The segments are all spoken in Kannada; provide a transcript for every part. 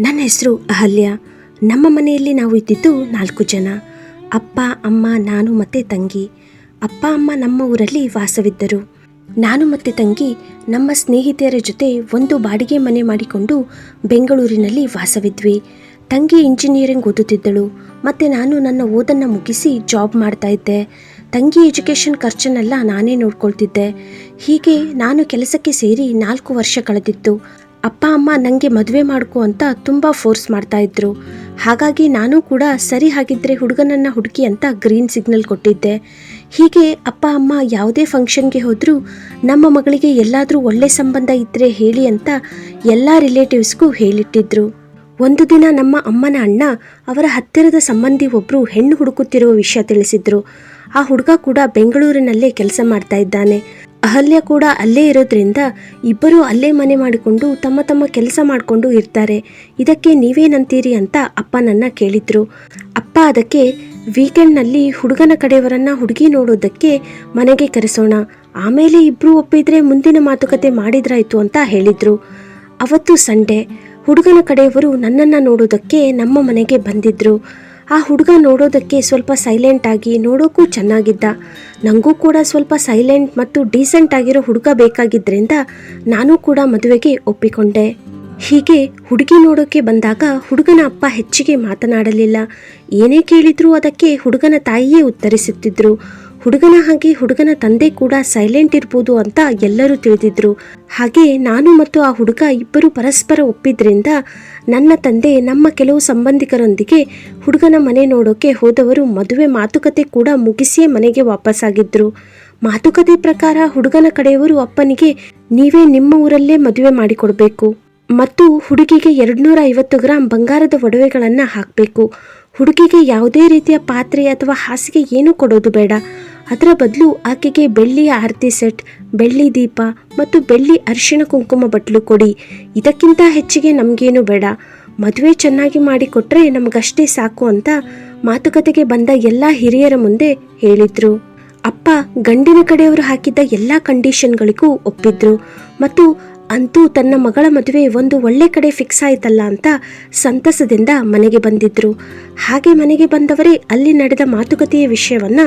ನನ್ನ ಹೆಸರು ಅಹಲ್ಯ. ನಮ್ಮ ಮನೆಯಲ್ಲಿ ನಾವು ಇದ್ದಿದ್ದು ನಾಲ್ಕು ಜನ. ಅಪ್ಪ, ಅಮ್ಮ, ನಾನು ಮತ್ತು ತಂಗಿ. ಅಪ್ಪ, ಅಮ್ಮ ನಮ್ಮ ಊರಲ್ಲಿ ವಾಸವಿದ್ದರು. ನಾನು ಮತ್ತು ತಂಗಿ ನಮ್ಮ ಸ್ನೇಹಿತೆಯರ ಜೊತೆ ಒಂದು ಬಾಡಿಗೆ ಮನೆ ಮಾಡಿಕೊಂಡು ಬೆಂಗಳೂರಿನಲ್ಲಿ ವಾಸವಿದ್ವಿ. ತಂಗಿ ಇಂಜಿನಿಯರಿಂಗ್ ಓದುತ್ತಿದ್ದಳು. ಮತ್ತು ನಾನು ನನ್ನ ಓದನ್ನು ಮುಗಿಸಿ ಜಾಬ್ ಮಾಡ್ತಾ ಇದ್ದೆ. ತಂಗಿ ಎಜುಕೇಷನ್ ಖರ್ಚನ್ನೆಲ್ಲ ನಾನೇ ನೋಡ್ಕೊಳ್ತಿದ್ದೆ. ಹೀಗೆ ನಾನು ಕೆಲಸಕ್ಕೆ ಸೇರಿ ನಾಲ್ಕು ವರ್ಷ ಕಳೆದಿತ್ತು. ಅಪ್ಪ, ಅಮ್ಮ ನನಗೆ ಮದುವೆ ಮಾಡ್ಕೊ ಅಂತ ತುಂಬ ಫೋರ್ಸ್ ಮಾಡ್ತಾ ಇದ್ರು. ಹಾಗಾಗಿ ನಾನು ಕೂಡ ಸರಿ ಹಾಗಿದ್ರೆ ಹುಡುಗನನ್ನ ಹುಡುಕಿ ಅಂತ ಗ್ರೀನ್ ಸಿಗ್ನಲ್ ಕೊಟ್ಟಿದ್ದೆ. ಹೀಗೆ ಅಪ್ಪ, ಅಮ್ಮ ಯಾವುದೇ ಫಂಕ್ಷನ್ಗೆ ಹೋದರೂ ನಮ್ಮ ಮಗಳಿಗೆ ಎಲ್ಲಾದರೂ ಒಳ್ಳೆ ಸಂಬಂಧ ಇದ್ದರೆ ಹೇಳಿ ಅಂತ ಎಲ್ಲ ರಿಲೇಟಿವ್ಸ್ಗೂ ಹೇಳಿಟ್ಟಿದ್ರು. ಒಂದು ದಿನ ನಮ್ಮ ಅಮ್ಮನ ಅಣ್ಣ ಅವರ ಹತ್ತಿರದ ಸಂಬಂಧಿ ಒಬ್ಬರು ಹೆಣ್ಣು ಹುಡುಕುತ್ತಿರುವ ವಿಷಯ ತಿಳಿಸಿದ್ರು. ಆ ಹುಡುಗ ಕೂಡ ಬೆಂಗಳೂರಿನಲ್ಲೇ ಕೆಲಸ ಮಾಡ್ತಾ ಇದ್ದಾನೆ. ಅಹಲ್ಯ ಕೂಡ ಅಲ್ಲೇ ಇರೋದ್ರಿಂದ ಇಬ್ಬರು ಅಲ್ಲೇ ಮನೆ ಮಾಡಿಕೊಂಡು ತಮ್ಮ ತಮ್ಮ ಕೆಲಸ ಮಾಡಿಕೊಂಡು ಇರ್ತಾರೆ. ಇದಕ್ಕೆ ನೀವೇನಂತೀರಿ ಅಂತ ಅಪ್ಪ ನನ್ನ ಕೇಳಿದ್ರು. ಅಪ್ಪ ಅದಕ್ಕೆ, ವೀಕೆಂಡ್ನಲ್ಲಿ ಹುಡುಗನ ಕಡೆಯವರನ್ನ ಹುಡುಗಿ ನೋಡೋದಕ್ಕೆ ಮನೆಗೆ ಕರೆಸೋಣ. ಆಮೇಲೆ ಇಬ್ರು ಒಪ್ಪಿದ್ರೆ ಮುಂದಿನ ಮಾತುಕತೆ ಮಾಡಿದ್ರಾಯ್ತು ಅಂತ ಹೇಳಿದ್ರು. ಅವತ್ತು ಸಂಡೇ, ಹುಡುಗನ ಕಡೆಯವರು ನನ್ನನ್ನು ನೋಡೋದಕ್ಕೆ ನಮ್ಮ ಮನೆಗೆ ಬಂದಿದ್ರು. ಆ ಹುಡುಗ ನೋಡೋದಕ್ಕೆ ಸ್ವಲ್ಪ ಸೈಲೆಂಟ್ ಆಗಿ ನೋಡೋಕ್ಕೂ ಚೆನ್ನಾಗಿದ್ದ. ನನಗೂ ಕೂಡ ಸ್ವಲ್ಪ ಸೈಲೆಂಟ್ ಮತ್ತು ಡೀಸೆಂಟ್ ಆಗಿರೋ ಹುಡುಗ ಬೇಕಾಗಿದ್ದರಿಂದ ನಾನು ಕೂಡ ಮದುವೆಗೆ ಒಪ್ಪಿಕೊಂಡೆ. ಹೀಗೆ ಹುಡುಗಿ ನೋಡೋಕೆ ಬಂದಾಗ ಹುಡುಗನ ಅಪ್ಪ ಹೆಚ್ಚಿಗೆ ಮಾತನಾಡಲಿಲ್ಲ. ಏನೇ ಕೇಳಿದ್ರೂ ಅದಕ್ಕೆ ಹುಡುಗನ ತಾಯಿಯೇ ಉತ್ತರಿಸುತ್ತಿದ್ರು. ಹುಡುಗನ ಹಾಗೆ ಹುಡುಗನ ತಂದೆ ಕೂಡ ಸೈಲೆಂಟ್ ಇರ್ಬೋದು ಅಂತ ಎಲ್ಲರೂ ತಿಳಿದಿದ್ರು. ಹಾಗೆ ನಾನು ಮತ್ತು ಆ ಹುಡುಗ ಇಬ್ಬರು ಪರಸ್ಪರ ಒಪ್ಪಿದ್ರಿಂದ ನನ್ನ ತಂದೆ ನಮ್ಮ ಕೆಲವು ಸಂಬಂಧಿಕರೊಂದಿಗೆ ಹುಡುಗನ ಮನೆ ನೋಡೋಕೆ ಹೋದವರು ಮದುವೆ ಮಾತುಕತೆ ಕೂಡ ಮುಗಿಸಿಯೇ ಮನೆಗೆ ವಾಪಸ್ಸಾಗಿದ್ರು. ಮಾತುಕತೆ ಪ್ರಕಾರ ಹುಡುಗನ ಕಡೆಯವರು ಅಪ್ಪನಿಗೆ, ನೀವೇ ನಿಮ್ಮ ಊರಲ್ಲೇ ಮದುವೆ ಮಾಡಿಕೊಡ್ಬೇಕು. ಮತ್ತು ಹುಡುಗಿಗೆ ಎರಡ್ನೂರ ಐವತ್ತು ಗ್ರಾಂ ಬಂಗಾರದ ಒಡವೆಗಳನ್ನು ಹಾಕಬೇಕು. ಹುಡುಗಿಗೆ ಯಾವುದೇ ರೀತಿಯ ಪಾತ್ರೆ ಅಥವಾ ಹಾಸಿಗೆ ಏನೂ ಕೊಡೋದು ಬೇಡ. ಅದರ ಬದಲು ಆಕೆಗೆ ಬೆಳ್ಳಿಯ ಆರತಿ ಸೆಟ್ ಬೆಳ್ಳಿ ದೀಪ ಮತ್ತು ಬೆಳ್ಳಿ ಅರಿಶಿಣ ಕುಂಕುಮ ಬಟ್ಲು ಕೊಡಿ. ಇದಕ್ಕಿಂತ ಹೆಚ್ಚಿಗೆ ನಮಗೇನು ಬೇಡ. ಮದುವೆ ಚೆನ್ನಾಗಿ ಮಾಡಿಕೊಟ್ರೆ ನಮಗಷ್ಟೇ ಸಾಕು ಅಂತ ಮಾತುಕತೆಗೆ ಬಂದ ಎಲ್ಲ ಹಿರಿಯರ ಮುಂದೆ ಹೇಳಿದ್ರು. ಅಪ್ಪ, ಗಂಡಿನ ಕಡೆಯವರು ಹಾಕಿದ್ದ ಎಲ್ಲ ಕಂಡೀಷನ್ಗಳಿಗೂ ಒಪ್ಪಿದ್ರು. ಮತ್ತು ಅಂತೂ ತನ್ನ ಮಗಳ ಮದುವೆ ಒಂದು ಒಳ್ಳೆ ಕಡೆ ಫಿಕ್ಸ್ ಆಯ್ತಲ್ಲ ಅಂತ ಸಂತಸದಿಂದ ಮನೆಗೆ ಬಂದಿದ್ರು. ಹಾಗೆ ಮನೆಗೆ ಬಂದವರೇ ಅಲ್ಲಿ ನಡೆದ ಮಾತುಕತೆಯ ವಿಷಯವನ್ನ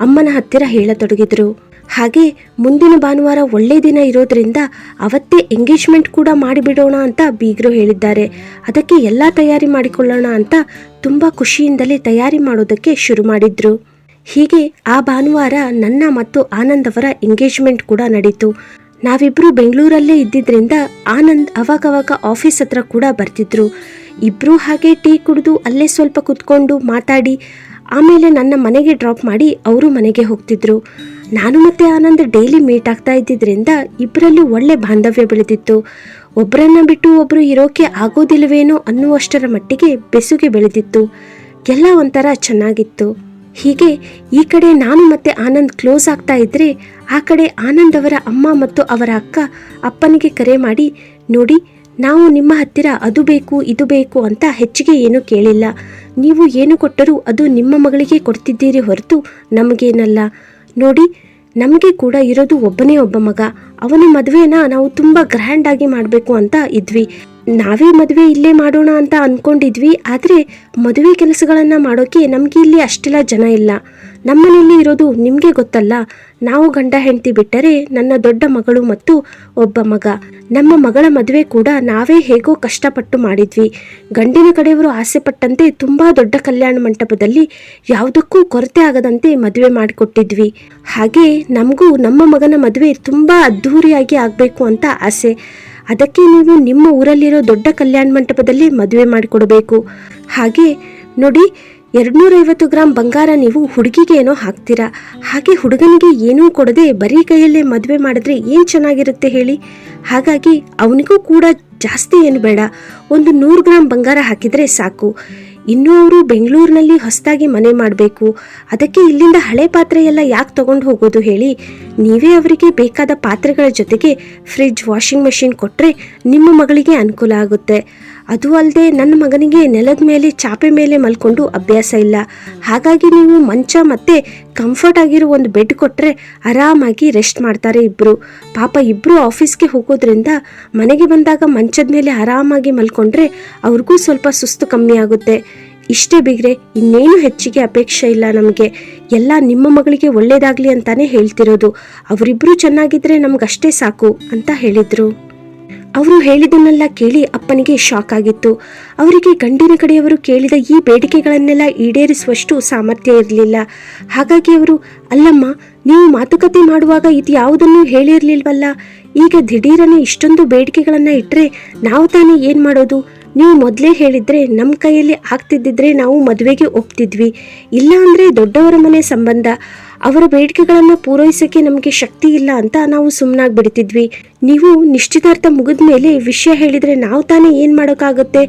ಅಮ್ಮನ ಹತ್ತಿರ ಹೇಳತೊಡಗಿದ್ರು. ಹಾಗೆ ಮುಂದಿನ ಭಾನುವಾರ ಒಳ್ಳೆ ದಿನ ಇರೋದ್ರಿಂದ ಅವತ್ತೇ ಎಂಗೇಜ್ಮೆಂಟ್ ಕೂಡ ಮಾಡಿಬಿಡೋಣ ಅಂತ ಬೀಗರು ಹೇಳಿದ್ದಾರೆ. ಅದಕ್ಕೆ ಎಲ್ಲ ತಯಾರಿ ಮಾಡಿಕೊಳ್ಳೋಣ ಅಂತ ತುಂಬ ಖುಷಿಯಿಂದಲೇ ತಯಾರಿ ಮಾಡೋದಕ್ಕೆ ಶುರು ಮಾಡಿದ್ರು. ಹೀಗೆ ಆ ಭಾನುವಾರ ನನ್ನ ಮತ್ತು ಆನಂದ್ ಅವರ ಎಂಗೇಜ್ಮೆಂಟ್ ಕೂಡ ನಡೀತು. ನಾವಿಬ್ರು ಬೆಂಗಳೂರಲ್ಲೇ ಇದ್ದಿದ್ರಿಂದ ಆನಂದ್ ಅವಾಗವಾಗ ಆಫೀಸ್ ಹತ್ರ ಕೂಡ ಬರ್ತಿದ್ರು. ಇಬ್ರು ಹಾಗೆ ಟೀ ಕುಡಿದು ಅಲ್ಲೇ ಸ್ವಲ್ಪ ಕುತ್ಕೊಂಡು ಮಾತಾಡಿ, ಆಮೇಲೆ ನನ್ನ ಮನೆಗೆ ಡ್ರಾಪ್ ಮಾಡಿ ಅವರು ಮನೆಗೆ ಹೋಗ್ತಿದ್ರು. ನಾನು ಮತ್ತೆ ಆನಂದ್ ಡೈಲಿ ಮೀಟ್ ಆಗ್ತಾ ಇದ್ದಿದ್ರಿಂದ ಇಬ್ಬರಲ್ಲೂ ಒಳ್ಳೆ ಬಾಂಧವ್ಯ ಬೆಳೆದಿತ್ತು. ಒಬ್ಬರನ್ನ ಬಿಟ್ಟು ಒಬ್ಬರು ಇರೋಕೆ ಆಗೋದಿಲ್ಲವೇನೋ ಅನ್ನುವಷ್ಟರ ಮಟ್ಟಿಗೆ ಬೆಸುಗೆ ಬೆಳೆದಿತ್ತು. ಎಲ್ಲ ಒಂಥರ ಚೆನ್ನಾಗಿತ್ತು. ಹೀಗೆ ಈ ಕಡೆ ನಾನು ಮತ್ತೆ ಆನಂದ್ ಕ್ಲೋಸ್ ಆಗ್ತಾ ಇದ್ರೆ ಆ ಕಡೆ ಆನಂದ್ ಅವರ ಅಮ್ಮ ಮತ್ತು ಅವರ ಅಕ್ಕ ಅಪ್ಪನಿಗೆ ಕರೆ ಮಾಡಿ, ನೋಡಿ, ನಾವು ನಿಮ್ಮ ಹತ್ತಿರ ಅದು ಬೇಕು, ಇದು ಬೇಕು ಅಂತ ಹೆಚ್ಚಿಗೆ ಏನೂ ಕೇಳಿಲ್ಲ. ನೀವು ಏನು ಕೊಟ್ಟರೂ ಅದು ನಿಮ್ಮ ಮಗಳಿಗೆ ಕೊಡ್ತಿದ್ದೀರಿ ಹೊರತು ನಮಗೇನಲ್ಲ. ನೋಡಿ, ನಮಗೆ ಕೂಡ ಇರೋದು ಒಬ್ಬನೇ ಒಬ್ಬ ಮಗ. ಅವನ ಮದುವೆನ ನಾವು ತುಂಬ ಗ್ರ್ಯಾಂಡ್ ಆಗಿ ಮಾಡಬೇಕು ಅಂತ ಇದ್ವಿ. ನಾವೇ ಮದುವೆ ಇಲ್ಲೇ ಮಾಡೋಣ ಅಂತ ಅಂದ್ಕೊಂಡಿದ್ವಿ ಆದರೆ ಮದುವೆ ಕೆಲಸಗಳನ್ನು ಮಾಡೋಕ್ಕೆ ನಮಗೆ ಇಲ್ಲಿ ಅಷ್ಟೆಲ್ಲ ಜನ ಇಲ್ಲ. ನಮ್ಮನೇಲಿ ಇರೋದು ನಿಮಗೆ ಗೊತ್ತಲ್ಲ, ನಾವು ಗಂಡ ಹೆಂಡತಿ ಬಿಟ್ಟರೆ ನನ್ನ ದೊಡ್ಡ ಮಗಳು ಮತ್ತು ಒಬ್ಬ ಮಗ. ನಮ್ಮ ಮಗಳ ಮದುವೆ ಕೂಡ ನಾವೇ ಹೇಗೋ ಕಷ್ಟಪಟ್ಟು ಮಾಡಿದ್ವಿ. ಗಂಡಿನ ಕಡೆಯವರು ಆಸೆ ಪಟ್ಟಂತೆ ತುಂಬ ದೊಡ್ಡ ಕಲ್ಯಾಣ ಮಂಟಪದಲ್ಲಿ ಯಾವುದಕ್ಕೂ ಕೊರತೆ ಆಗದಂತೆ ಮದುವೆ ಮಾಡಿಕೊಟ್ಟಿದ್ವಿ. ಹಾಗೆ ನಮಗೂ ನಮ್ಮ ಮಗನ ಮದುವೆ ತುಂಬ ಅದ್ಧೂರಿಯಾಗಿ ಆಗಬೇಕು ಅಂತ ಆಸೆ. ಅದಕ್ಕೆ ನೀವು ನಿಮ್ಮ ಊರಲ್ಲಿರೋ ದೊಡ್ಡ ಕಲ್ಯಾಣ ಮಂಟಪದಲ್ಲಿ ಮದುವೆ ಮಾಡಿಕೊಡಬೇಕು. ಹಾಗೆ ನೋಡಿ, ಎರಡ್ನೂರೈವತ್ತು ಗ್ರಾಮ್ ಬಂಗಾರ ನೀವು ಹುಡುಗಿಗೆ ಏನೋ ಹಾಕ್ತೀರಾ? ಹಾಗೆ ಹುಡುಗನಿಗೆ ಏನೂ ಕೊಡದೆ ಬರೀ ಕೈಯಲ್ಲೇ ಮದುವೆ ಮಾಡಿದ್ರೆ ಏನು ಚೆನ್ನಾಗಿರುತ್ತೆ ಹೇಳಿ? ಹಾಗಾಗಿ ಅವನಿಗೂ ಕೂಡ ಜಾಸ್ತಿ ಏನು ಬೇಡ. ಒಂದು ನೂರು ಗ್ರಾಮ್ ಬಂಗಾರ ಹಾಕಿದರೆ ಸಾಕು. ಇನ್ನು ಅವರು ಬೆಂಗಳೂರಿನಲ್ಲಿ ಹೊಸದಾಗಿ ಮನೆ ಮಾಡಬೇಕು. ಅದಕ್ಕೆ ಇಲ್ಲಿಂದ ಹಳೆ ಪಾತ್ರೆ ಎಲ್ಲ ಯಾಕೆ ತಗೊಂಡು ಹೋಗೋದು ಹೇಳಿ, ನೀವೇ ಅವರಿಗೆ ಬೇಕಾದ ಪಾತ್ರೆಗಳ ಜೊತೆಗೆ ಫ್ರಿಡ್ಜ್ ವಾಷಿಂಗ್ ಮೆಷಿನ್ ಕೊಟ್ಟರೆ ನಿಮ್ಮ ಮಗಳಿಗೆ ಅನುಕೂಲ ಆಗುತ್ತೆ. ಅದು ಅಲ್ಲದೆ ನನ್ನ ಮಗನಿಗೆ ನೆಲದ ಮೇಲೆ, ಚಾಪೆ ಮೇಲೆ ಮಲ್ಕೊಂಡು ಅಭ್ಯಾಸ ಇಲ್ಲ. ಹಾಗಾಗಿ ನೀವು ಮಂಚ ಮತ್ತೆ ಕಂಫರ್ಟ್ ಆಗಿರೋ ಒಂದು ಬೆಡ್ ಕೊಟ್ಟರೆ ಆರಾಮಾಗಿ ರೆಸ್ಟ್ ಮಾಡ್ತಾರೆ ಇಬ್ಬರು ಪಾಪ ಇಬ್ಬರು ಆಫೀಸ್ಗೆ ಹೋಗೋದ್ರಿಂದ ಮನೆಗೆ ಬಂದಾಗ ಮಂಚದ ಮೇಲೆ ಆರಾಮಾಗಿ ಮಲ್ಕೊಂಡ್ರೆ ಅವ್ರಿಗೂ ಸ್ವಲ್ಪ ಸುಸ್ತು ಕಮ್ಮಿ ಆಗುತ್ತೆ. ಇಷ್ಟೇ ಬಿಗ್ರೆ, ಇನ್ನೇನು ಹೆಚ್ಚಿಗೆ ಅಪೇಕ್ಷೆ ಇಲ್ಲ ನಮಗೆ. ಎಲ್ಲ ನಿಮ್ಮ ಮಗಳಿಗೆ ಒಳ್ಳೇದಾಗಲಿ ಅಂತಾನೆ ಹೇಳ್ತಿರೋದು. ಅವರಿಬ್ಬರು ಚೆನ್ನಾಗಿದ್ರೆ ನಮಗಷ್ಟೇ ಸಾಕು ಅಂತ ಹೇಳಿದ್ರು. ಅವರು ಹೇಳಿದ್ದನ್ನೆಲ್ಲ ಕೇಳಿ ಅಪ್ಪನಿಗೆ ಶಾಕ್ ಆಗಿತ್ತು. ಅವರಿಗೆ ಗಂಡಿನ ಕಡೆಯವರು ಕೇಳಿದ ಈ ಬೇಡಿಕೆಗಳನ್ನೆಲ್ಲ ಈಡೇರಿಸುವಷ್ಟು ಸಾಮರ್ಥ್ಯ ಇರಲಿಲ್ಲ. ಹಾಗಾಗಿ ಅವರು, ಅಲ್ಲಮ್ಮ, ನೀವು ಮಾತುಕತೆ ಮಾಡುವಾಗ ಇದು ಯಾವುದನ್ನು ಹೇಳಿರಲಿಲ್ವಲ್ಲ? ಈಗ ದಿಢೀರನೆ ಇಷ್ಟೊಂದು ಬೇಡಿಕೆಗಳನ್ನು ಇಟ್ಟರೆ ನಾವು ತಾನೇ ಏನು ಮಾಡೋದು? ನೀವು ಮೊದಲೇ ಹೇಳಿದ್ರೆ ನಮ್ಮ ಕೈಯಲ್ಲಿ ಆಗ್ತಿದ್ದಿದ್ರೆ ನಾವು ಮದುವೆಗೆ ಒಪ್ತಿದ್ವಿ. ಇಲ್ಲ ಅಂದರೆ ದೊಡ್ಡವರ ಮನೆ ಸಂಬಂಧ. ಅವರ ಬೇಡಿಕೆಗಳನ್ನು ಪೂರೈಸೋಕ್ಕೆ ನಮಗೆ ಶಕ್ತಿ ಇಲ್ಲ ಅಂತ ನಾವು ಸುಮ್ಮನಾಗಿ ಬಿಡ್ತಿದ್ವಿ. ನೀವು ನಿಶ್ಚಿತಾರ್ಥ ಮುಗಿದ ಮೇಲೆ ವಿಷಯ ಹೇಳಿದರೆ ನಾವು ತಾನೇ ಏನು ಮಾಡೋಕ್ಕಾಗುತ್ತೆ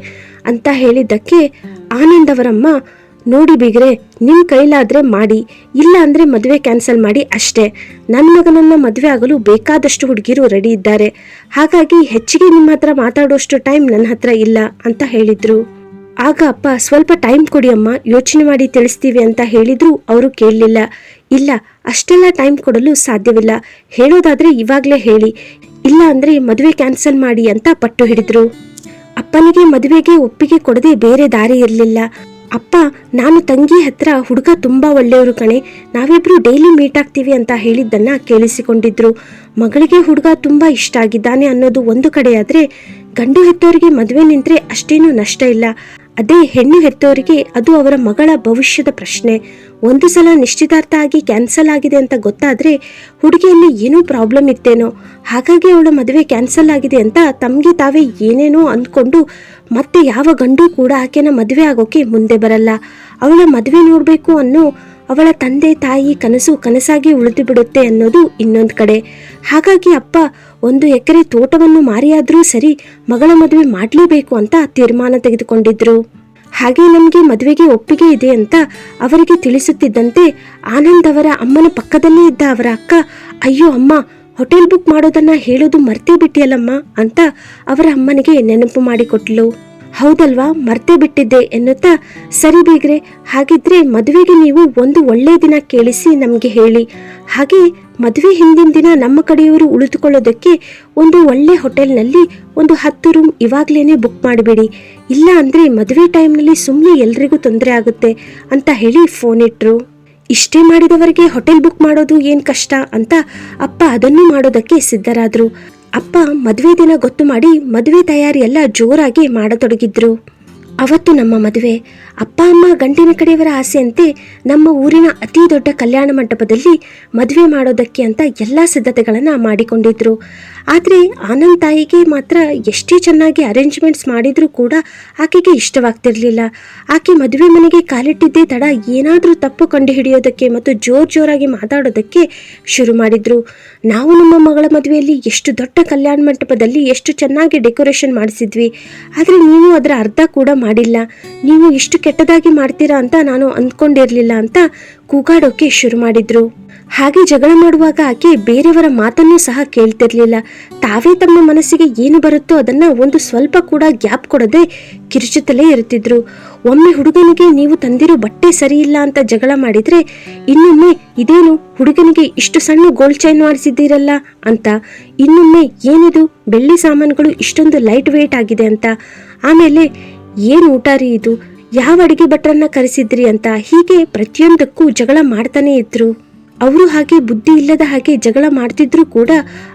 ಅಂತ ಹೇಳಿದ್ದಕ್ಕೆ ಆನಂದ್ ಅವರಮ್ಮ, ನೋಡಿ ಬಿಗ್ರೆ ನಿಮ್ಮ ಕೈಲಾದರೆ ಮಾಡಿ, ಇಲ್ಲ ಅಂದರೆ ಮದುವೆ ಕ್ಯಾನ್ಸಲ್ ಮಾಡಿ ಅಷ್ಟೇ. ನನ್ನ ಮಗನನ್ನು ಮದುವೆ ಆಗಲು ಬೇಕಾದಷ್ಟು ಹುಡುಗಿರು ರೆಡಿ ಇದ್ದಾರೆ. ಹಾಗಾಗಿ ಹೆಚ್ಚಿಗೆ ನಿಮ್ಮ ಹತ್ರ ಮಾತಾಡೋಷ್ಟು ಟೈಮ್ ನನ್ನ ಹತ್ರ ಇಲ್ಲ, ಅಂತ ಹೇಳಿದ್ರು. ಆಗ ಅಪ್ಪ, ಸ್ವಲ್ಪ ಟೈಮ್ ಕೊಡಿ ಅಮ್ಮ, ಯೋಚನೆ ಮಾಡಿ ತಿಳಿಸ್ತೀವಿ ಅಂತ ಹೇಳಿದ್ರು ಅವರು ಕೇಳಲಿಲ್ಲ. ಇಲ್ಲ, ಅಷ್ಟೆಲ್ಲ ಟೈಮ್ ಕೊಡಲು ಸಾಧ್ಯವಿಲ್ಲ. ಹೇಳೋದಾದ್ರೆ ಇವಾಗಲೇ ಹೇಳಿ. ಇಲ್ಲ ಅಂದ್ರೆ ಮದುವೆ ಕ್ಯಾನ್ಸಲ್ ಮಾಡಿ ಅಂತ ಪಟ್ಟು ಹಿಡಿದ್ರು. ಅಪ್ಪನಿಗೆ ಮದುವೆಗೆ ಒಪ್ಪಿಗೆ ಕೊಡದೆ ಬೇರೆ ದಾರಿ ಇರಲಿಲ್ಲ. ಅಪ್ಪ, ನಾನು ತಂಗಿ ಹತ್ರ ಹುಡುಗ ತುಂಬಾ ಒಳ್ಳೆಯವರು ಕಣೆ. ನಾವಿಬ್ರು ಡೈಲಿ ಮೀಟ್ ಆಗ್ತೀವಿ ಅಂತ ಹೇಳಿದ್ದನ್ನ ಕೇಳಿಸಿಕೊಂಡಿದ್ರು. ಮಗಳಿಗೆ ಹುಡುಗ ತುಂಬಾ ಇಷ್ಟ ಆಗಿದ್ದಾನೆ ಅನ್ನೋದು ಒಂದು ಕಡೆಯಾದ್ರೆ, ಗಂಡು ಹೆತ್ತವರಿಗೆ ಮದುವೆ ನಿಂತರೆ ಅಷ್ಟೇನು ನಷ್ಟ ಇಲ್ಲ. ಅದೇ ಹೆಣ್ಣು ಹೆತ್ತವರಿಗೆ ಅದು ಅವರ ಮಗಳ ಭವಿಷ್ಯದ ಪ್ರಶ್ನೆ. ಒಂದು ಸಲ ನಿಶ್ಚಿತಾರ್ಥ ಆಗಿ ಕ್ಯಾನ್ಸಲ್ ಆಗಿದೆ ಅಂತ ಗೊತ್ತಾದರೆ ಹುಡುಗಿಯಲ್ಲಿ ಏನೋ ಪ್ರಾಬ್ಲಮ್ ಇತ್ತೇನೋ. ಹಾಗಾಗಿ ಅವಳ ಮದುವೆ ಕ್ಯಾನ್ಸಲ್ ಆಗಿದೆ ಅಂತ ತಮಗೆ ತಾವೇ ಏನೇನೋ ಅಂದ್ಕೊಂಡು ಮತ್ತೆ ಯಾವ ಗಂಡು ಕೂಡ ಆಕೆನ ಮದುವೆ ಆಗೋಕೆ ಮುಂದೆ ಬರಲ್ಲ. ಅವಳ ಮದುವೆ ನೋಡಬೇಕು ಅನ್ನೋ ಅವಳ ತಂದೆ ತಾಯಿ ಕನಸು ಕನಸಾಗಿ ಉಳಿದು ಬಿಡುತ್ತೆ ಅನ್ನೋದು ಇನ್ನೊಂದು ಕಡೆ. ಹಾಗಾಗಿ ಅಪ್ಪ ಒಂದು ಎಕರೆ ತೋಟವನ್ನು ಮಾರಿಯಾದರೂ ಸರಿ ಮಗಳ ಮದುವೆ ಮಾಡಲೇಬೇಕು ಅಂತ ತೀರ್ಮಾನ ತೆಗೆದುಕೊಂಡಿದ್ರು. ಹಾಗೆ ನಮಗೆ ಮದುವೆಗೆ ಒಪ್ಪಿಗೆ ಇದೆ ಅಂತ ಅವರಿಗೆ ತಿಳಿಸುತ್ತಿದ್ದಂತೆ ಆನಂದ್ ಅವರ ಅಮ್ಮನ ಪಕ್ಕದಲ್ಲೇ ಇದ್ದ ಅವರ ಅಕ್ಕ, ಅಯ್ಯೋ ಅಮ್ಮ, ಹೋಟೆಲ್ ಬುಕ್ ಮಾಡೋದನ್ನ ಹೇಳೋದು ಮರ್ತೇ ಬಿಟ್ಟಿಯಲ್ಲಮ್ಮ ಅಂತ ಅವರ ಅಮ್ಮನಿಗೆ ನೆನಪು ಮಾಡಿಕೊಟ್ಲು. ಹೌದಲ್ವಾ? ಮರ್ತೇ ಬಿಟ್ಟಿದ್ದೆ ಎನ್ನುತ್ತಾ? ಸರಿ ಬೀಗ್ರೆ, ಹಾಗಿದ್ರೆ ಮದುವೆಗೆ ನೀವು ಒಂದು ಒಳ್ಳೆಯ ದಿನ ಕೇಳಿಸಿ ನಮಗೆ ಹೇಳಿ. ಹಾಗೆ ಮದುವೆ ಹಿಂದಿನ ದಿನ ನಮ್ಮ ಕಡೆಯವರು ಉಳಿದುಕೊಳ್ಳೋದಕ್ಕೆ ಒಂದು ಒಳ್ಳೆ ಹೋಟೆಲ್ನಲ್ಲಿ ಒಂದು ಹತ್ತು ರೂಮ್ ಇವಾಗ್ಲೇನೆ ಬುಕ್ ಮಾಡಿಬಿಡಿ. ಇಲ್ಲ ಅಂದ್ರೆ ಮದುವೆ ಟೈಮ್ನಲ್ಲಿ ಸುಮ್ಮನೆ ಎಲ್ರಿಗೂ ತೊಂದರೆ ಆಗುತ್ತೆ ಅಂತ ಹೇಳಿ ಫೋನ್ ಇಟ್ರು. ಇಷ್ಟೇ ಮಾಡಿದವರಿಗೆ ಹೋಟೆಲ್ ಬುಕ್ ಮಾಡೋದು ಏನು ಕಷ್ಟ ಅಂತ ಅಪ್ಪ ಅದನ್ನು ಮಾಡೋದಕ್ಕೆ ಸಿದ್ಧರಾದ್ರು. ಅಪ್ಪ ಮದುವೆ ದಿನ ಗೊತ್ತು ಮಾಡಿ ಮದುವೆ ತಯಾರಿ ಎಲ್ಲ ಜೋರಾಗಿ ಮಾಡತೊಡಗಿದ್ರು. ಅವತ್ತು ನಮ್ಮ ಮದುವೆ ಅಪ್ಪ, ಅಮ್ಮ ಗಂಟಿನ ಕಡೆಯವರ ಆಸೆಯಂತೆ ನಮ್ಮ ಊರಿನ ಅತಿ ದೊಡ್ಡ ಕಲ್ಯಾಣ ಮಂಟಪದಲ್ಲಿ ಮದುವೆ ಮಾಡೋದಕ್ಕೆ ಅಂತ ಎಲ್ಲ ಸಿದ್ಧತೆಗಳನ್ನು ಮಾಡಿಕೊಂಡಿದ್ರು. ಆದರೆ ಆನಂದ್ ತಾಯಿಗೆ ಮಾತ್ರ ಎಷ್ಟೇ ಚೆನ್ನಾಗಿ ಅರೇಂಜ್ಮೆಂಟ್ಸ್ ಮಾಡಿದರೂ ಕೂಡ ಆಕೆಗೆ ಇಷ್ಟವಾಗ್ತಿರಲಿಲ್ಲ. ಆಕೆ ಮದುವೆ ಮನೆಗೆ ಕಾಲಿಟ್ಟಿದ್ದೇ ತಡ ಏನಾದರೂ ತಪ್ಪು ಕಂಡುಹಿಡಿಯೋದಕ್ಕೆ ಮತ್ತು ಜೋರು ಜೋರಾಗಿ ಮಾತಾಡೋದಕ್ಕೆ ಶುರು ಮಾಡಿದರು. ನಾವು ನಮ್ಮ ಮಗಳ ಮದುವೆಯಲ್ಲಿ ಎಷ್ಟು ದೊಡ್ಡ ಕಲ್ಯಾಣ ಮಂಟಪದಲ್ಲಿ ಎಷ್ಟು ಚೆನ್ನಾಗಿ ಡೆಕೋರೇಷನ್ ಮಾಡಿಸಿದ್ವಿ. ಆದರೆ ನೀವು ಅದರ ಅರ್ಧ ಕೂಡ ಮಾಡಿಲ್ಲ. ನೀವು ಇಷ್ಟು ಕೆಟ್ಟದಾಗಿ ಮಾಡ್ತೀರಾ ಅಂತ ನಾನು ಅಂದ್ಕೊಂಡಿರ್ಲಿಲ್ಲ ಅಂತ ಕೂಗಾಡೋಕೆ ಶುರು ಮಾಡಿದ್ರು. ಹಾಗೆ ಜಗಳ ಮಾಡುವಾಗ ಆಕೆ ಬೇರೆಯವರ ಮಾತನ್ನೂ ಸಹ ಕೇಳ್ತಿರ್ಲಿಲ್ಲ. ತಾವೇ ತಮ್ಮ ಮನಸ್ಸಿಗೆ ಏನು ಬರುತ್ತೋ ಅದನ್ನ ಒಂದು ಸ್ವಲ್ಪ ಕೂಡ ಗ್ಯಾಪ್ ಕೊಡದೆ ಕಿರುಚುತ್ತಲೇ ಇರುತ್ತಿದ್ರು. ಒಮ್ಮೆ ಹುಡುಗನಿಗೆ ನೀವು ತಂದಿರೋ ಬಟ್ಟೆ ಸರಿಯಿಲ್ಲ ಅಂತ ಜಗಳ ಮಾಡಿದ್ರೆ ಇನ್ನೊಮ್ಮೆ ಇದೇನು ಹುಡುಗನಿಗೆ ಇಷ್ಟು ಸಣ್ಣ ಗೋಲ್ಡ್ ಚೈನ್ ಮಾಡಿಸಿದ್ದೀರಲ್ಲ ಅಂತ. ಇನ್ನೊಮ್ಮೆ ಏನಿದು ಬೆಳ್ಳಿ ಸಾಮಾನುಗಳು ಇಷ್ಟೊಂದು ಲೈಟ್ ವೇಟ್ ಆಗಿದೆ ಅಂತ. ಆಮೇಲೆ ಏನು ಊಟ ರೀ ಇದು? ಯಾವ ಅಡಿಗೆ ಭಟ್ರನ್ನ ಕರೆಸಿದ್ರಿ? ಅಂತ ಹೀಗೆ ಪ್ರತಿಯೊಂದಕ್ಕೂ ಜಗಳ ಮಾಡ್ತಾನೆ ಇದ್ರು. ಅವರು ಹಾಗೆ ಬುದ್ಧಿ ಇಲ್ಲದ ಹಾಗೆ ಜಗಳ ಮಾಡ್ತಿದ್ರು ಕೂಡ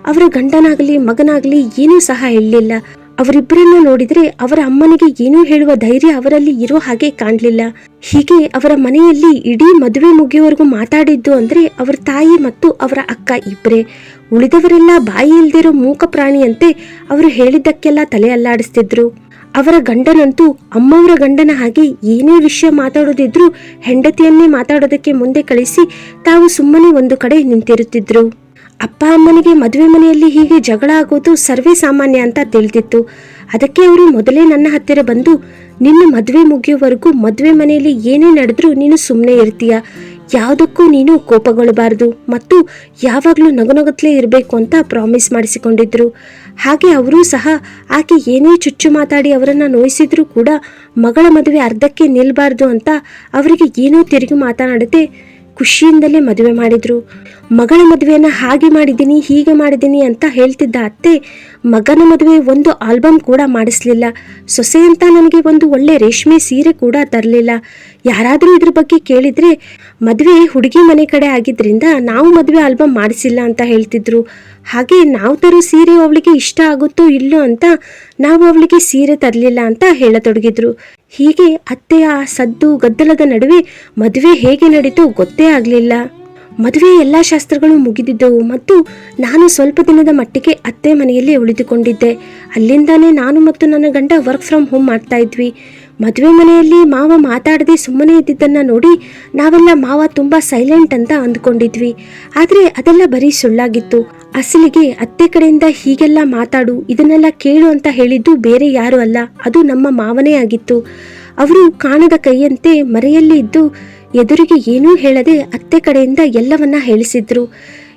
ಅವರ ಗಂಡನಾಗಲಿ, ಮಗನಾಗಲಿ ಏನೂ ಸಹ ಹೇಳಲಿಲ್ಲ ಅವರಿಬ್ಬರನ್ನ ನೋಡಿದ್ರೆ ಅವರ ಅಮ್ಮನಿಗೆ ಏನೂ ಹೇಳುವ ಧೈರ್ಯ ಅವರಲ್ಲಿ ಇರೋ ಹಾಗೆ ಕಾಣಲಿಲ್ಲ. ಹೀಗೆ ಅವರ ಮನೆಯಲ್ಲಿ ಇಡೀ ಮದುವೆ ಮುಗಿಯುವವರೆಗೂ ಮಾತಾಡಿದ್ದು ಅಂದ್ರೆ ಅವರ ತಾಯಿ ಮತ್ತು ಅವರ ಅಕ್ಕ ಇಬ್ಬರೇ ಉಳಿದವರೆಲ್ಲ ಬಾಯಿ ಇಲ್ದಿರೋ ಮೂಕ ಪ್ರಾಣಿಯಂತೆ ಅವರು ಹೇಳಿದ್ದಕ್ಕೆಲ್ಲ ತಲೆ ಅಲ್ಲಾಡಿಸ್ತಿದ್ರು. ಅವರ ಗಂಡನಂತೂ ಅಮ್ಮವರ ಗಂಡನ ಹಾಗೆ ಏನೇ ವಿಷಯ ಮಾತಾಡೋದಿದ್ರೂ ಹೆಂಡತಿಯನ್ನೇ ಮಾತಾಡೋದಕ್ಕೆ ಮುಂದೆ ಕಳಿಸಿ ತಾವು ಸುಮ್ಮನೆ ಒಂದು ಕಡೆ ನಿಂತಿರುತ್ತಿದ್ರು. ಅಪ್ಪ ಅಮ್ಮನಿಗೆ ಮದುವೆ ಮನೆಯಲ್ಲಿ ಹೀಗೆ ಜಗಳ ಆಗೋದು ಸರ್ವೇ ಸಾಮಾನ್ಯ ಅಂತ ತಿಳಿದಿತ್ತು. ಅದಕ್ಕೆ ಅವರು ಮೊದಲೇ ನನ್ನ ಹತ್ತಿರ ಬಂದು, ನಿನ್ನ ಮದುವೆ ಮುಗಿಯುವವರೆಗೂ ಮದುವೆ ಮನೆಯಲ್ಲಿ ಏನೇ ನಡೆದ್ರೂ ನೀನು ಸುಮ್ಮನೆ ಇರ್ತೀಯ. ಯಾವುದಕ್ಕೂ ನೀನು ಕೋಪಗೊಳ್ಳಬಾರದು ಮತ್ತು ಯಾವಾಗಲೂ ನಗುನಗುತ್ತಲೇ ಇರಬೇಕು ಅಂತ ಪ್ರಾಮಿಸ್ ಮಾಡಿಸಿಕೊಂಡಿದ್ರು. ಹಾಗೆ ಅವರೂ ಸಹ ಆಕೆ ಏನೇ ಚುಚ್ಚು ಮಾತಾಡಿ ಅವರನ್ನು ನೋಯಿಸಿದ್ರೂ ಕೂಡ ಮಗಳ ಮದುವೆ ಅರ್ಧಕ್ಕೆ ನಿಲ್ಬಾರ್ದು ಅಂತ ಅವರಿಗೆ ಏನೂ ತಿರುಗಿ ಮಾತನಾಡದೆ ಖುಷಿಯಿಂದಲೇ ಮದುವೆ ಮಾಡಿದ್ರು. ಮಗಳ ಮದುವೆಯನ್ನು ಹಾಗೆ ಮಾಡಿದ್ದೀನಿ, ಹೀಗೆ ಮಾಡಿದ್ದೀನಿ ಅಂತ ಹೇಳ್ತಿದ್ದ ಅತ್ತೆ, ಮಗನ ಮದುವೆ ಒಂದು ಆಲ್ಬಮ್ ಕೂಡ ಮಾಡಿಸ್ಲಿಲ್ಲ. ಸೊಸೆ ಅಂತ ನನಗೆ ಒಂದು ಒಳ್ಳೆ ರೇಷ್ಮೆ ಸೀರೆ ಕೂಡ ತರಲಿಲ್ಲ. ಯಾರಾದರೂ ಇದ್ರ ಬಗ್ಗೆ ಕೇಳಿದರೆ, ಮದುವೆ ಹುಡುಗಿ ಮನೆ ಕಡೆ ಆಗಿದ್ದರಿಂದ ನಾವು ಮದುವೆ ಆಲ್ಬಮ್ ಮಾಡಿಸಿಲ್ಲ ಅಂತ ಹೇಳ್ತಿದ್ರು. ಹಾಗೆ ನಾವು ತರೋ ಸೀರೆ ಅವಳಿಗೆ ಇಷ್ಟ ಆಗುತ್ತೋ ಇಲ್ಲೋ ಅಂತ ನಾವು ಅವಳಿಗೆ ಸೀರೆ ತರಲಿಲ್ಲ ಅಂತ ಹೇಳತೊಡಗಿದ್ರು. ಹೀಗೆ ಅತ್ತೆಯ ಆ ಸದ್ದು ಗದ್ದಲದ ನಡುವೆ ಮದುವೆ ಹೇಗೆ ನಡೀತು ಗೊತ್ತೇ ಆಗಲಿಲ್ಲ. ಮದುವೆ ಎಲ್ಲ ಶಾಸ್ತ್ರಗಳು ಮುಗಿದಿದ್ದವು ಮತ್ತು ನಾನು ಸ್ವಲ್ಪ ದಿನದ ಮಟ್ಟಿಗೆ ಅತ್ತೆ ಮನೆಯಲ್ಲಿ ಉಳಿದುಕೊಂಡಿದ್ದೆ. ಅಲ್ಲಿಂದಾನೇ ನಾನು ಮತ್ತು ನನ್ನ ಗಂಡ ವರ್ಕ್ ಫ್ರಮ್ ಹೋಮ್ ಮಾಡ್ತಾ ಇದ್ವಿ. ಮದುವೆ ಮನೆಯಲ್ಲಿ ಮಾವ ಮಾತಾಡದೆ ಸುಮ್ಮನೆ ಇದ್ದಿದ್ದನ್ನು ನೋಡಿ ನಾವೆಲ್ಲ ಮಾವ ತುಂಬ ಸೈಲೆಂಟ್ ಅಂತ ಅಂದ್ಕೊಂಡಿದ್ವಿ. ಆದರೆ ಅದೆಲ್ಲ ಬರೀ ಸುಳ್ಳಾಗಿತ್ತು. ಅಸಲಿಗೆ ಅತ್ತೆ ಕಡೆಯಿಂದ ಹೀಗೆಲ್ಲ ಮಾತಾಡು, ಇದನ್ನೆಲ್ಲ ಕೇಳು ಅಂತ ಹೇಳಿದ್ದು ಬೇರೆ ಯಾರು ಅಲ್ಲ, ಅದು ನಮ್ಮ ಮಾವನೇ ಆಗಿತ್ತು. ಅವರು ಕಾಣದ ಕೈಯಂತೆ ಮರೆಯಲ್ಲಿ ಇದ್ದು ಎದುರಿಗೆ ಏನೂ ಹೇಳದೆ ಅತ್ತೆ ಕಡೆಯಿಂದ ಎಲ್ಲವನ್ನ ಹೇಳಿಸಿದ್ರು.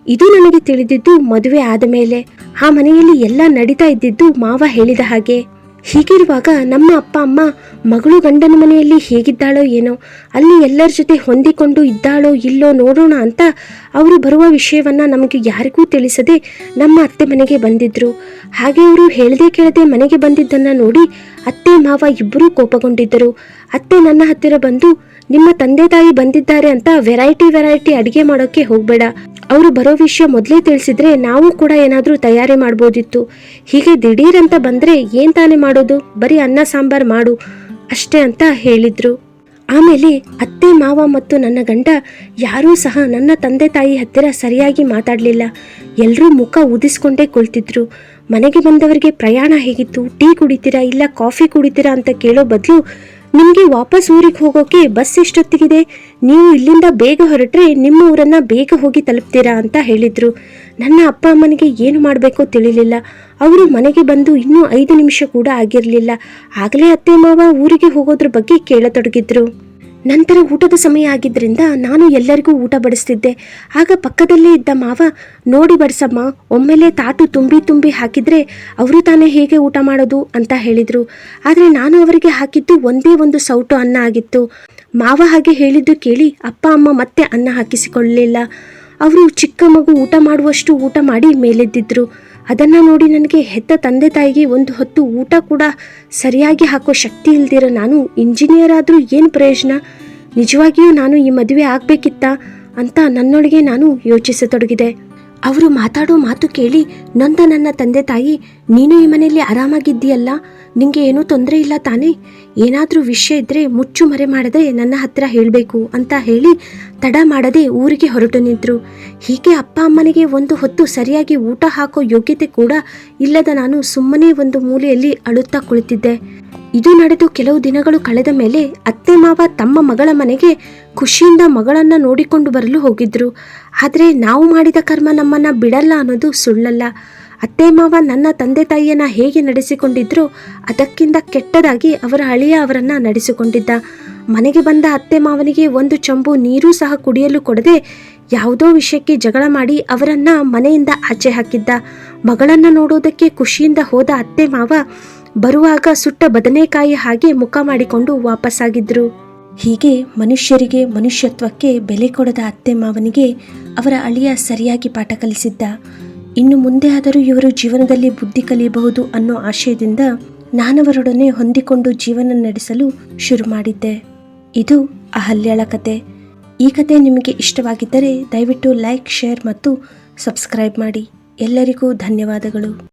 ಇದು ನನಗೆ ತಿಳಿದಿದ್ದು ಮದುವೆ ಆದ ಮೇಲೆ. ಆ ಮನೆಯಲ್ಲಿ ಎಲ್ಲ ನಡೀತಾ ಇದ್ದಿದ್ದು ಮಾವ ಹೇಳಿದ ಹಾಗೆ. ಹೀಗಿರುವಾಗ ನಮ್ಮ ಅಪ್ಪ ಅಮ್ಮ ಮಗಳು ಗಂಡನ ಮನೆಯಲ್ಲಿ ಹೇಗಿದ್ದಾಳೋ ಏನೋ, ಅಲ್ಲಿ ಎಲ್ಲರ ಜೊತೆ ಹೊಂದಿಕೊಂಡು ಇದ್ದಾಳೋ ಇಲ್ಲೋ ನೋಡೋಣ ಅಂತ ಅವರು ಬರುವ ವಿಷಯವನ್ನ ನಮಗೆ ಯಾರಿಗೂ ತಿಳಿಸದೆ ನಮ್ಮ ಅತ್ತೆ ಮನೆಗೆ ಬಂದಿದ್ರು. ಹಾಗೆ ಅವರು ಹೇಳದೆ ಕೇಳದೆ ಮನೆಗೆ ಬಂದಿದ್ದನ್ನ ನೋಡಿ ಅತ್ತೆ ಮಾವ ಇಬ್ಬರೂ ಕೋಪಗೊಂಡಿದ್ದರು. ಅತ್ತೆ ನನ್ನ ಹತ್ತಿರ ಬಂದು ನಿಮ್ಮ ತಂದೆ ತಾಯಿ ಬಂದಿದ್ದಾರೆ ಅಂತ ವೆರೈಟಿ ವೆರೈಟಿ ಅಡಿಗೆ ಮಾಡೋಕೆ ಹೋಗ್ಬೇಡ. ಅವರು ಬರೋ ವಿಷಯ ಮೊದಲೇ ತಿಳಿಸಿದ್ರೆ ನಾವು ಕೂಡ ಏನಾದರೂ ತಯಾರಿ ಮಾಡ್ಬೋದಿತ್ತು. ಹೀಗೆ ದಿಢೀರ್ ಅಂತ ಬಂದ್ರೆ ಏನ್ ತಾನೇ ಮಾಡೋದು? ಬರೀ ಅನ್ನ, ಸಾಂಬಾರ್ ಮಾಡು, ಅಷ್ಟೇ ಅಂತ ಹೇಳಿದ್ರು. ಆಮೇಲೆ ಅತ್ತೆ, ಮಾವ ಮತ್ತು ನನ್ನ ಗಂಡ ಯಾರೂ ಸಹ ನನ್ನ ತಂದೆ ತಾಯಿ ಹತ್ತಿರ ಸರಿಯಾಗಿ ಮಾತಾಡಲಿಲ್ಲ. ಎಲ್ಲರೂ ಮುಖ ಉದಿಸ್ಕೊಂಡೇ ಕುಳಿತಿದ್ರು. ಮನೆಗೆ ಬಂದವರಿಗೆ ಪ್ರಯಾಣ ಹೇಗಿತ್ತು? ಟೀ ಕುಡಿತೀರಾ ಇಲ್ಲ ಕಾಫಿ ಕುಡಿತೀರಾ ಅಂತ ಕೇಳೋ ಬದಲು ನಿಮಗೆ ವಾಪಸ್ ಊರಿಗೆ ಹೋಗೋಕೆ ಬಸ್ ಎಷ್ಟೊತ್ತಿಗಿದೆ? ನೀವು ಇಲ್ಲಿಂದ ಬೇಗ ಹೊರಟ್ರೆ ನಿಮ್ಮ ಊರನ್ನ ಬೇಗ ಹೋಗಿ ತಲುಪ್ತೀರಾ ಅಂತ ಹೇಳಿದ್ರು. ನನ್ನ ಅಪ್ಪ ಅಮ್ಮನಿಗೆ ಏನು ಮಾಡಬೇಕೋ ತಿಳಿಲಿಲ್ಲ. ಅವರು ಮನೆಗೆ ಬಂದು ಇನ್ನೂ ಐದು ನಿಮಿಷ ಕೂಡ ಆಗಿರಲಿಲ್ಲ. ಆಗಲೇ ಅತ್ತೆ ಮಾವ ಊರಿಗೆ ಹೋಗೋದ್ರ ಬಗ್ಗೆ ಕೇಳತೊಡಗಿದ್ರು. ನಂತರ ಊಟದ ಸಮಯ ಆಗಿದ್ದರಿಂದ ನಾನು ಎಲ್ಲರಿಗೂ ಊಟ ಬಡಿಸ್ತಿದ್ದೆ. ಆಗ ಪಕ್ಕದಲ್ಲೇ ಇದ್ದ ಮಾವ, ನೋಡಿ ಬಡಿಸಮ್ಮ, ಒಮ್ಮೆಲೆ ತಾಟು ತುಂಬಿ ತುಂಬಿ ಹಾಕಿದ್ರೆ ಅವರು ತಾನೇ ಹೇಗೆ ಊಟ ಮಾಡೋದು? ಅಂತ ಹೇಳಿದರು. ಆದರೆ ನಾನು ಅವರಿಗೆ ಹಾಕಿದ್ದು ಒಂದೇ ಒಂದು ಸೌಟು ಅನ್ನ ಆಗಿತ್ತು. ಮಾವ ಹಾಗೆ ಹೇಳಿದ್ದು ಕೇಳಿ ಅಪ್ಪ, ಅಮ್ಮ ಮತ್ತೆ ಅನ್ನ ಹಾಕಿಸಿಕೊಳ್ಳಲಿಲ್ಲ. ಅವರು ಚಿಕ್ಕ ಮಗು ಊಟ ಮಾಡುವಷ್ಟು ಊಟ ಮಾಡಿ ಮೇಲೆದ್ದಿದ್ರು. ಅದನ್ನು ನೋಡಿ ನನಗೆ ಹೆತ್ತ ತಂದೆ ತಾಯಿಗೆ ಒಂದು ಹೊತ್ತು ಊಟ ಕೂಡ ಸರಿಯಾಗಿ ಹಾಕೋ ಶಕ್ತಿ ಇಲ್ದಿರೋ ನಾನು ಇಂಜಿನಿಯರ್ ಆದರೂ ಏನು ಪ್ರಯೋಜನ? ನಿಜವಾಗಿಯೂ ನಾನು ಈ ಮದುವೆ ಆಗಬೇಕಿತ್ತ ಅಂತ ನನ್ನೊಳಗೆ ನಾನು ಯೋಚಿಸತೊಡಗಿದೆ. ಅವರು ಮಾತಾಡೋ ಮಾತು ಕೇಳಿ ನೊಂದ ನನ್ನ ತಂದೆ ತಾಯಿ ನೀನು ಈ ಮನೆಯಲ್ಲಿ ಆರಾಮಾಗಿದ್ದೀಯಲ್ಲ? ನಿಂಗೆ ಏನೂ ತೊಂದರೆ ಇಲ್ಲ ತಾನೇ? ಏನಾದರೂ ವಿಷಯ ಇದ್ರೆ ಮುಚ್ಚು ಮರೆ ಮಾಡದೆ ನನ್ನ ಹತ್ರ ಹೇಳಬೇಕು ಅಂತ ಹೇಳಿ ತಡ ಮಾಡದೆ ಊರಿಗೆ ಹೊರಟು ನಿಂತರು. ಹೀಗೆ ಅಪ್ಪ ಅಮ್ಮನಿಗೆ ಒಂದು ಹೊತ್ತು ಸರಿಯಾಗಿ ಊಟ ಹಾಕೋ ಯೋಗ್ಯತೆ ಕೂಡ ಇಲ್ಲದ ನಾನು ಸುಮ್ಮನೆ ಒಂದು ಮೂಲೆಯಲ್ಲಿ ಅಳುತ್ತಾ ಕುಳಿತಿದ್ದೆ. ಇದು ನಡೆದು ಕೆಲವು ದಿನಗಳು ಕಳೆದ ಮೇಲೆ ಅತ್ತೆ ಮಾವ ತಮ್ಮ ಮಗಳ ಮನೆಗೆ ಖುಷಿಯಿಂದ ಮಗಳನ್ನ ನೋಡಿಕೊಂಡು ಬರಲು ಹೋಗಿದ್ರು. ಆದರೆ ನಾವು ಮಾಡಿದ ಕರ್ಮ ನಮ್ಮನ್ನ ಬಿಡಲ್ಲ ಅನ್ನೋದು ಸುಳ್ಳಲ್ಲ. ಅತ್ತೆ ಮಾವ ನನ್ನ ತಂದೆ ತಾಯಿಯನ್ನ ಹೇಗೆ ನಡೆಸಿಕೊಂಡಿದ್ರು ಅದಕ್ಕಿಂತ ಕೆಟ್ಟದಾಗಿ ಅವರ ಅಳಿಯ ಅವರನ್ನ ನಡೆಸಿಕೊಂಡಿದ್ದ. ಮನೆಗೆ ಬಂದ ಅತ್ತೆ ಮಾವನಿಗೆ ಒಂದು ಚಂಬು ನೀರೂ ಸಹ ಕುಡಿಯಲು ಕೊಡದೆ ಯಾವುದೋ ವಿಷಯಕ್ಕೆ ಜಗಳ ಮಾಡಿ ಅವರನ್ನ ಮನೆಯಿಂದ ಆಚೆ ಹಾಕಿದ್ದ. ಮಗಳನ್ನ ನೋಡೋದಕ್ಕೆ ಖುಷಿಯಿಂದ ಹೋದ ಅತ್ತೆ ಮಾವ ಬರುವಾಗ ಸುಟ್ಟ ಬದನೆಕಾಯಿ ಹಾಗೆ ಮುಖ ಮಾಡಿಕೊಂಡು ವಾಪಸ್ಸಾಗಿದ್ರು. ಹೀಗೆ ಮನುಷ್ಯರಿಗೆ ಮನುಷ್ಯತ್ವಕ್ಕೆ ಬೆಲೆ ಕೊಡದ ಅತ್ತೆ ಮಾವನಿಗೆ ಅವರ ಅಳಿಯ ಸರಿಯಾಗಿ ಪಾಠ ಕಲಿಸಿದ್ದ. ಇನ್ನು ಮುಂದೆ ಆದರೂ ಇವರು ಜೀವನದಲ್ಲಿ ಬುದ್ಧಿ ಕಲಿಯಬಹುದು ಅನ್ನೋ ಆಶಯದಿಂದ ನಾನವರೊಡನೆ ಹೊಂದಿಕೊಂಡು ಜೀವನ ನಡೆಸಲು ಶುರು ಮಾಡಿದ್ದೆ. ಇದು ಅಹಲ್ಯಳ ಕತೆ. ಈ ಕತೆ ನಿಮಗೆ ಇಷ್ಟವಾಗಿದ್ದರೆ ದಯವಿಟ್ಟು ಲೈಕ್, ಶೇರ್ ಮತ್ತು ಸಬ್ಸ್ಕ್ರೈಬ್ ಮಾಡಿ. ಎಲ್ಲರಿಗೂ ಧನ್ಯವಾದಗಳು.